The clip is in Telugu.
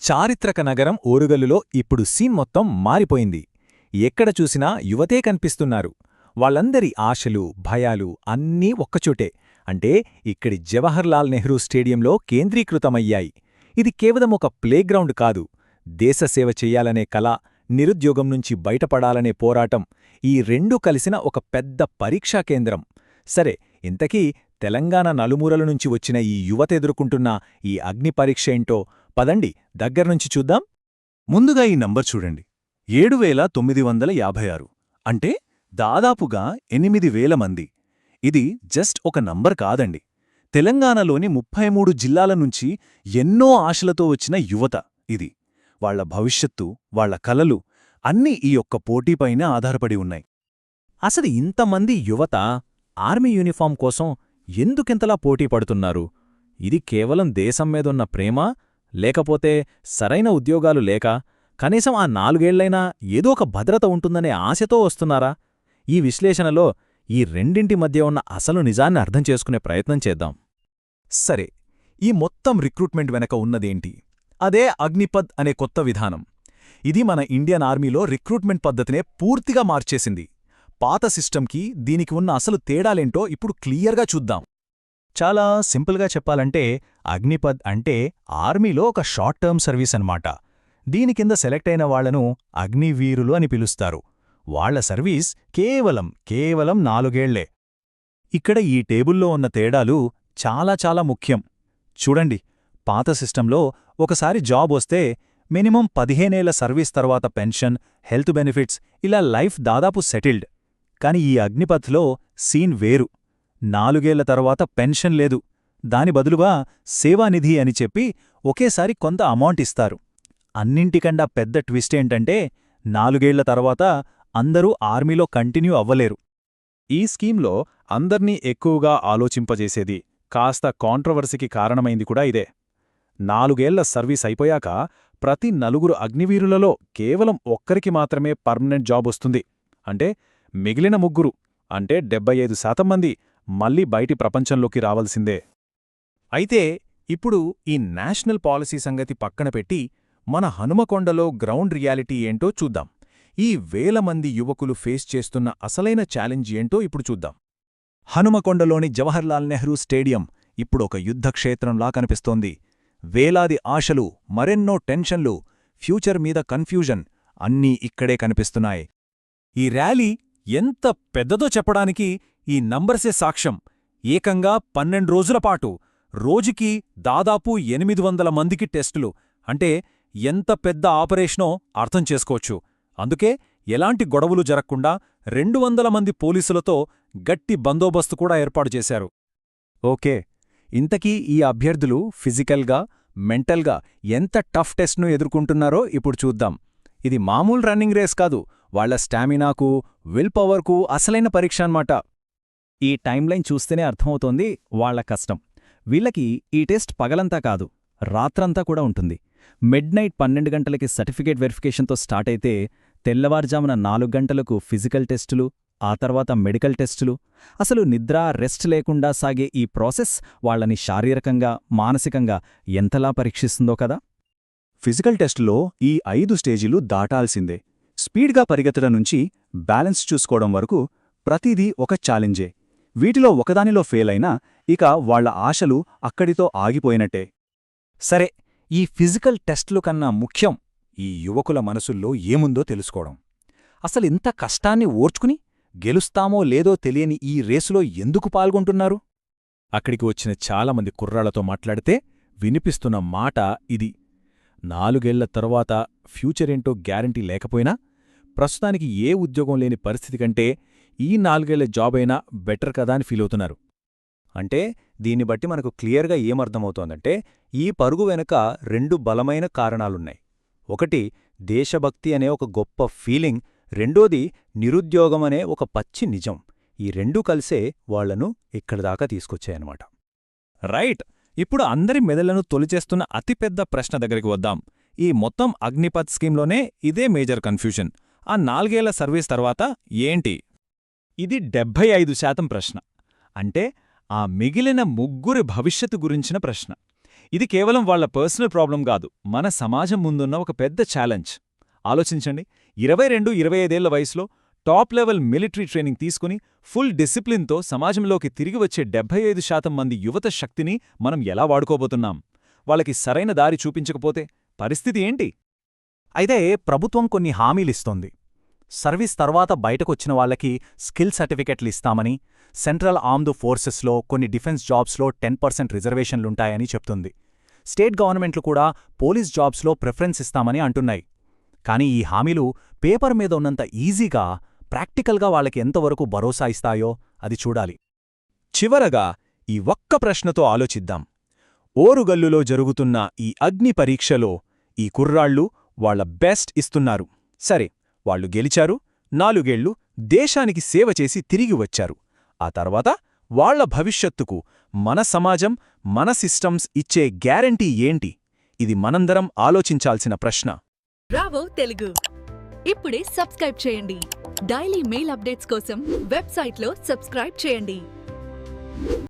చారిత్రక నగరం ఓరుగల్లులో ఇప్పుడు సీన్ మొత్తం మారిపోయింది. ఎక్కడ చూసినా యువతే కనిపిస్తున్నారు. వాళ్ళందరి ఆశలు భయాలు అన్నీ ఒక్కచోటే. అంటే ఇక్కడి జవహర్లాల్ నెహ్రూ స్టేడియంలో కేంద్రీకృతమయ్యాయి. ఇది కేవలం ఒక ప్లేగ్రౌండ్ కాదు. దేశసేవ చెయ్యాలనే కల నిరుద్యోగం నుంచి బయటపడాలనే పోరాటం ఈ రెండూ కలిసిన ఒక పెద్ద పరీక్షా కేంద్రం. సరే ఇంతకీ తెలంగాణ నలుమూరల నుంచి వచ్చిన ఈ యువత ఎదుర్కొంటున్న ఈ అగ్ని పరీక్ష ఏంటో పదండి దగ్గర్నుంచి చూద్దాం. ముందుగా ఈ నంబర్ చూడండి. ఏడు వేల తొమ్మిది వందల యాభై ఆరు. అంటే దాదాపుగా ఎనిమిది వేల మంది. ఇది జస్ట్ ఒక నంబర్ కాదండి. తెలంగాణలోని ముప్పై మూడు జిల్లాల నుంచి ఎన్నో ఆశలతో వచ్చిన యువత ఇది. వాళ్ళ భవిష్యత్తు వాళ్ళ కలలు అన్నీ ఈ యొక్క పోటీపైనే ఆధారపడి ఉన్నాయి. అసలు ఇంతమంది యువత ఆర్మీ యూనిఫామ్ కోసం ఎందుకింతలా పోటీ పడుతున్నారు? ఇది కేవలం దేశం మీదున్న ప్రేమ లేకపోతే సరైన ఉద్యోగాలు లేక కనీసం ఆ నాలుగేళ్ళైనా ఏదో ఒక భద్రత ఉంటుందనే ఆశతో వస్తున్నారా? ఈ విశ్లేషణలో ఈ రెండింటి మధ్య ఉన్న అసలు నిజాన్ని అర్థం చేసుకునే ప్రయత్నం చేద్దాం. సరే ఈ మొత్తం రిక్రూట్మెంట్ వెనక ఉన్నదేంటి? అదే అగ్నిపద్ అనే కొత్త విధానం. ఇది మన ఇండియన్ ఆర్మీలో రిక్రూట్మెంట్ పద్ధతినే పూర్తిగా మార్చేసింది. పాత సిస్టంకి దీనికి ఉన్న అసలు తేడాలేంటో ఇప్పుడు క్లియర్గా చూద్దాం. చాలా సింపుల్గా చెప్పాలంటే అగ్నిపద్ అంటే ఆర్మీలో ఒక షార్ట్ టర్మ్ సర్వీస్ అన్నమాట. దీని కింద సెలెక్ట్ అయిన వాళ్ళను అగ్నివీరులు అని పిలుస్తారు. వాళ్ళ సర్వీస్ కేవలం కేవలం నాలుగేళ్ళే. ఇక్కడ ఈ టేబుల్లో ఉన్న తేడాలు చాలా చాలా ముఖ్యం. చూడండి పాత సిస్టంలో ఒకసారి జాబ్ వస్తే మినిమం పదిహేనేళ్ళ సర్వీస్ తర్వాత పెన్షన్ హెల్త్ బెనిఫిట్స్ ఇలా లైఫ్ దాదాపు సెటిల్డ్. కాని ఈ అగ్నిపథ్లో సీన్ వేరు. నాలుగేళ్ళ తర్వాత పెన్షన్ లేదు. దాని బదులుగా సేవానిధి అని చెప్పి ఒకేసారి కొంత అమౌంట్ ఇస్తారు. అన్నింటికండా పెద్ద ట్విస్ట్ ఏంటంటే నాలుగేళ్ళ తర్వాత అందరూ ఆర్మీలో కంటిన్యూ అవ్వలేరు. ఈ స్కీమ్లో అందర్నీ ఎక్కువగా ఆలోచింపజేసేది కాస్త కాంట్రవర్సీకి కారణమైంది కూడా ఇదే. నాలుగేళ్ళ సర్వీస్ అయిపోయాక ప్రతి నలుగురు అగ్నివీరులలో కేవలం ఒక్కరికి మాత్రమే పర్మనెంట్ జాబ్ వస్తుంది. అంటే మిగిలిన ముగ్గురు అంటే డెబ్బై ఐదు శాతం మంది మళ్ళీ బయటి ప్రపంచంలోకి రావలసిందే. అయితే ఇప్పుడు ఈ నేషనల్ పాలసీ సంగతి పక్కన పెట్టి మన హనుమకొండలో గ్రౌండ్ రియాలిటీ ఏంటో చూద్దాం. ఈ వేల మంది యువకులు ఫేస్ చేస్తున్న అసలైన ఛాలెంజ్ ఏంటో ఇప్పుడు చూద్దాం. హనుమకొండలోని జవహర్లాల్ నెహ్రూ స్టేడియం ఇప్పుడొక యుద్ధక్షేత్రంలా కనిపిస్తోంది. వేలాది ఆశలు మరెన్నో టెన్షన్లు ఫ్యూచర్ మీద కన్ఫ్యూజన్ అన్నీ ఇక్కడే కనిపిస్తున్నాయి. ఈ ర్యాలీ ఎంత పెద్దదో చెప్పడానికి ఈ నంబర్సే సాక్ష్యం. ఏకంగా పన్నెండు రోజులపాటు రోజుకి దాదాపు ఎనిమిది వందల మందికి టెస్టులు. అంటే ఎంత పెద్ద ఆపరేషనో అర్థం చేసుకోవచ్చు. అందుకే ఎలాంటి గొడవలు జరగకుండా రెండు వందల మంది పోలీసులతో గట్టి బందోబస్తు కూడా ఏర్పాటు చేశారు. ఓకే. ఇంతకీ ఈ అభ్యర్థులు ఫిజికల్గా మెంటల్గా ఎంత టఫ్ టెస్ట్ను ఎదుర్కొంటున్నారో ఇప్పుడు చూద్దాం. ఇది మామూలు రన్నింగ్ రేస్ కాదు. వాళ్ళ స్టామినాకు విల్ పవర్కు అసలైన పరీక్ష అన్నమాట. ఈ టైంలైన్ చూస్తేనే అర్థమవుతోంది వాళ్ళ కష్టం. వీళ్ళకి ఈ టెస్ట్ పగలంతా కాదు రాత్రంతా కూడా ఉంటుంది. మిడ్ నైట్ పన్నెండు గంటలకి సర్టిఫికేట్ వెరిఫికేషన్తో స్టార్ట్ అయితే తెల్లవారుజామున నాలుగు గంటలకు ఫిజికల్ టెస్టులు ఆ తర్వాత మెడికల్ టెస్టులు. అసలు నిద్ర రెస్ట్ లేకుండా సాగే ఈ ప్రాసెస్ వాళ్ళని శారీరకంగా మానసికంగా ఎంతలా పరీక్షిస్తుందో కదా? ఫిజికల్ టెస్టులో ఈ ఐదు స్టేజీలు దాటాల్సిందే. స్పీడ్గా పరిగెత్తడం నుంచి బ్యాలెన్స్ చూసుకోవడం వరకు ప్రతిదీ ఒక ఛాలెంజే. వీటిలో ఒకదానిలో ఫెయిలైనా ఇక వాళ్ళ ఆశలు అక్కడితో ఆగిపోయినట్టే. సరే ఈ ఫిజికల్ టెస్టులు కన్నా ముఖ్యం ఈ యువకుల మనసుల్లో ఏముందో తెలుసుకోవడం. అసలింత కష్టాన్ని ఓర్చుకుని గెలుస్తామో లేదో తెలియని ఈ రేసులో ఎందుకు పాల్గొంటున్నారు? అక్కడికి వచ్చిన చాలామంది కుర్రాళ్ళతో మాట్లాడితే వినిపిస్తున్న మాట ఇది. నాలుగేళ్ళ తరువాత ఫ్యూచరేంటో గ్యారంటీ లేకపోయినా ప్రస్తుతానికి ఏ ఉద్యోగం లేని పరిస్థితి కంటే ఈ నాలుగేళ్ళ జాబ్ అయినా బెటర్ కదా అని ఫీలవుతున్నారు. అంటే దీన్ని బట్టి మనకు క్లియర్గా ఏమర్థమవుతోందంటే ఈ పరుగు వెనుక రెండు బలమైన కారణాలున్నాయి. ఒకటి దేశభక్తి అనే ఒక గొప్ప ఫీలింగ్ రెండోది నిరుద్యోగమనే ఒక పచ్చి నిజం. ఈ రెండూ కలిసే వాళ్ళను ఇక్కడిదాకా తీసుకొచ్చాయన్నమాట. రైట్! ఇప్పుడు అందరి మెదళ్ళను తొలిచేస్తున్న అతిపెద్ద ప్రశ్న దగ్గరికి వద్దాం. ఈ మొత్తం అగ్నిపథ్ స్కీమ్లోనే ఇదే మేజర్ కన్ఫ్యూషన్. ఆ నాలుగేళ్ళ సర్వీస్ తర్వాత ఏంటి? ఇది డెబ్భై ఐదు శాతం ప్రశ్న. అంటే ఆ మిగిలిన ముగ్గురి భవిష్యత్తు గురించిన ప్రశ్న. ఇది కేవలం వాళ్ళ పర్సనల్ ప్రాబ్లం కాదు మన సమాజం ముందున్న ఒక పెద్ద ఛాలెంజ్. ఆలోచించండి ఇరవై రెండు ఇరవై ఐదేళ్ళ వయసులో టాప్ లెవెల్ మిలిటరీ ట్రైనింగ్ తీసుకుని ఫుల్ డిసిప్లిన్తో సమాజంలోకి తిరిగి వచ్చే డెబ్బై ఐదు శాతం మంది యువత శక్తిని మనం ఎలా వాడుకోబోతున్నాం? వాళ్ళకి సరైన దారి చూపించకపోతే పరిస్థితి ఏంటి? అయితే ప్రభుత్వం కొన్ని హామీలిస్తోంది సర్వీస్ తర్వాత బయటకొచ్చిన వాళ్ళకి స్కిల్ సర్టిఫికెట్లు ఇస్తామని సెంట్రల్ ఆర్మ్డ్ ఫోర్సెస్లో కొన్ని డిఫెన్స్ జాబ్స్లో టెన్ పర్సెంట్ రిజర్వేషన్లుంటాయని చెప్తుంది. స్టేట్ గవర్నమెంట్లు కూడా పోలీస్ జాబ్స్లో ప్రిఫరెన్స్ ఇస్తామని అంటున్నాయి. కానీ ఈ హామీలు పేపర్ మీద ఉన్నంత ఈజీగా ప్రాక్టికల్గా వాళ్ళకి ఎంతవరకు భరోసా ఇస్తాయో అది చూడాలి. చివరగా ఈ ఒక్క ప్రశ్నతో ఆలోచిద్దాం. ఓరుగల్లులో జరుగుతున్న ఈ అగ్ని పరీక్షలో ఈ కుర్రాళ్ళు వాళ్ళ బెస్ట్ ఇస్తున్నారు. సరే వాళ్ళు గెలిచారు నాలుగేళ్ళు దేశానికి సేవ చేసి తిరిగి వచ్చారు. ఆ తర్వాత వాళ్ళ భవిష్యత్తుకు మన సమాజం మన సిస్టమ్స్ ఇచ్చే గ్యారంటీ ఏంటి? ఇది మనందరం ఆలోచించాల్సిన ప్రశ్న. రావో తెలుగు. ఇప్పుడే సబ్స్క్రైబ్ చేయండి. డైలీ మెయిల్ అప్డేట్స్ కోసం వెబ్సైట్లో సబ్స్క్రైబ్ చేయండి.